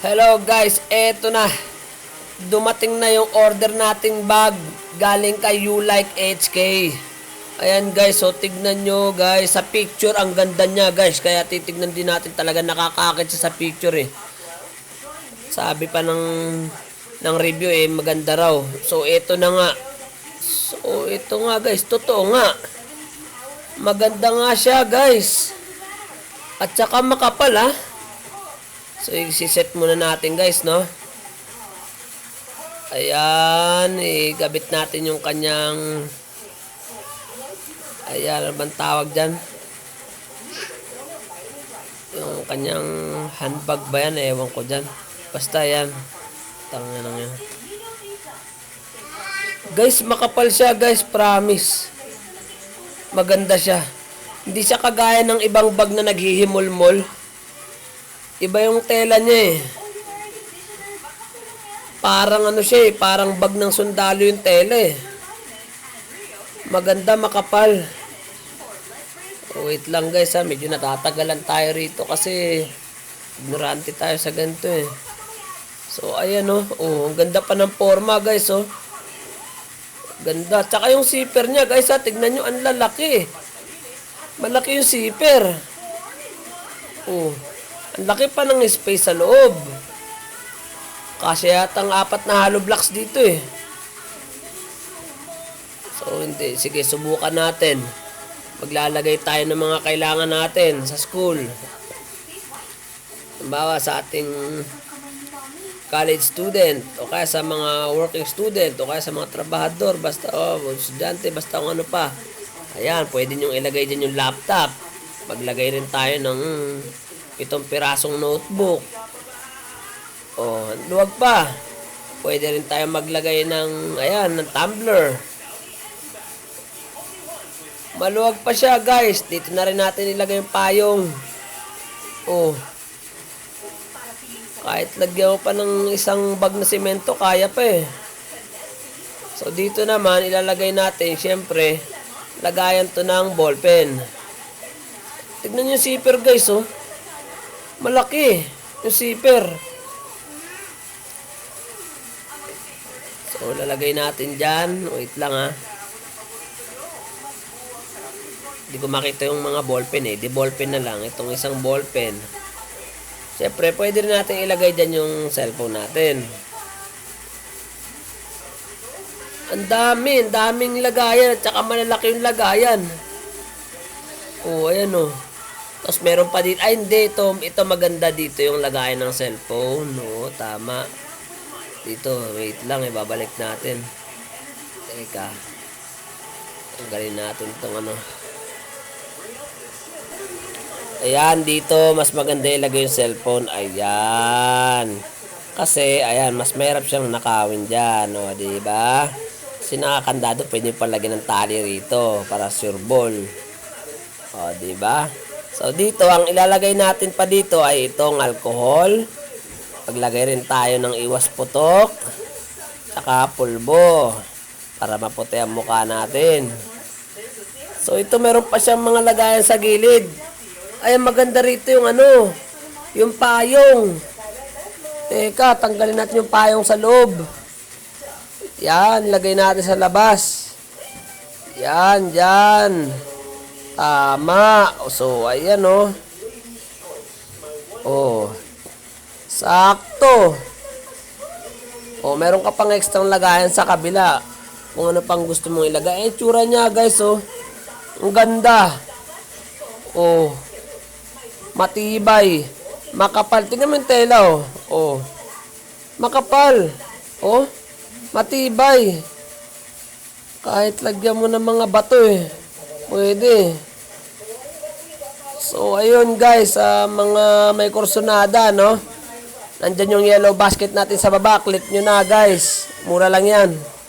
Hello guys, eto na. Dumating na yung order nating bag galing kay You Like HK. Ayan guys, so tignan nyo guys, sa picture ang ganda niya guys. Kaya titignan din natin talaga nakakakit siya sa picture eh. Sabi pa ng ng review eh, maganda raw. So eto na nga. So ito nga guys, totoo nga. Maganda nga siya guys. At saka makapal ha. So, i-set muna natin guys, no? Ayan, igabit natin yung kanyang... Ayan, ano bang tawag dyan? Yung kanyang handbag ba yan? Ewan ko dyan. Basta yan. Tanga lang yan. Guys, makapal siya guys, promise. Maganda siya. Hindi siya kagaya ng ibang bag na naghihimol-mol. Iba yung tela niya eh. Parang ano siya eh, parang bag ng sundalo yung tela eh. Maganda, makapal. Oh, wait lang guys ha, medyo natatagalan tayo rito kasi ignorante tayo sa ganito eh. So ayan oh, oh ang ganda pa ng forma guys oh. Ganda. Tsaka yung zipper niya guys ha, tignan nyo, ang lalaki. Malaki yung zipper. Oh. Ang laki pa ng space sa loob. Kasi yatang apat na hollow blocks dito eh. So hindi, sige subukan natin. Maglalagay tayo ng mga kailangan natin sa school. Halimbawa sa ating college student o kaya sa mga working student o kaya sa mga trabahador basta oh, estudyante basta kung ano pa. Ayan, pwede nyo ilagay dyan yung laptop. Maglagay rin tayo ng itong pirasong notebook. O, luwag pa. Pwede rin tayo maglagay ng, ayan, ng tumbler. Maluwag pa siya, guys. Dito na rin natin ilagay yung payong. O. Kahit lagyan mo pa ng isang bag na simento, kaya pa eh. So, dito naman, ilalagay natin, syempre, lagayan to ng ballpen. Tignan nyo yung zipper, guys, oh. Malaki yung zipper. So, lalagay natin dyan. Wait lang ha. Hindi ko makita yung mga ballpen eh. Di ballpen na lang. Itong isang ballpen. Siyempre, pwede rin natin ilagay dyan yung cellphone natin. Ang dami. Ang daming lagayan. At saka malalaki yung lagayan. Oh, ayan oh. Tapos meron pa dito. Ay, hindi. Ito, ito maganda dito yung lagayan ng cellphone. No, tama. Dito, wait lang. Eh, babalik natin. Teka. Tanggalin natin itong ano. Ayan, dito. Mas maganda ilagay yung cellphone. Ayan. Kasi, ayan, mas mahirap siyang nakawin dyan. O, di ba? Kasi nakakandado, pwede palagyan ng tali rito para sure ball. O, di ba? So dito, ang ilalagay natin pa dito ay itong alcohol. Paglagay rin tayo ng iwas putok. Tsaka pulbo. Para maputi ang mukha natin. So ito meron pa siyang mga lagayan sa gilid. Ay maganda rito yung ano. Yung payong. Teka, tanggalin natin yung payong sa loob. Yan, lagay natin sa labas. Yan, yan. Tama. So, ayan oh. Oh. Sakto. Oh, meron ka pang extra lagayan sa kabila. Kung ano pang gusto mong ilagay. Eh, tsura niya guys oh. Ang ganda. Oh. Matibay. Makapal. Tingnan mo yung tela oh. Oh. Makapal. Oh. Matibay. Kahit lagyan mo ng mga bato eh. Pwede. So, ayun guys, sa mga may kursonada, no? Nandyan yung yellow basket natin sa baba. Click nyo na guys. Mura lang yan.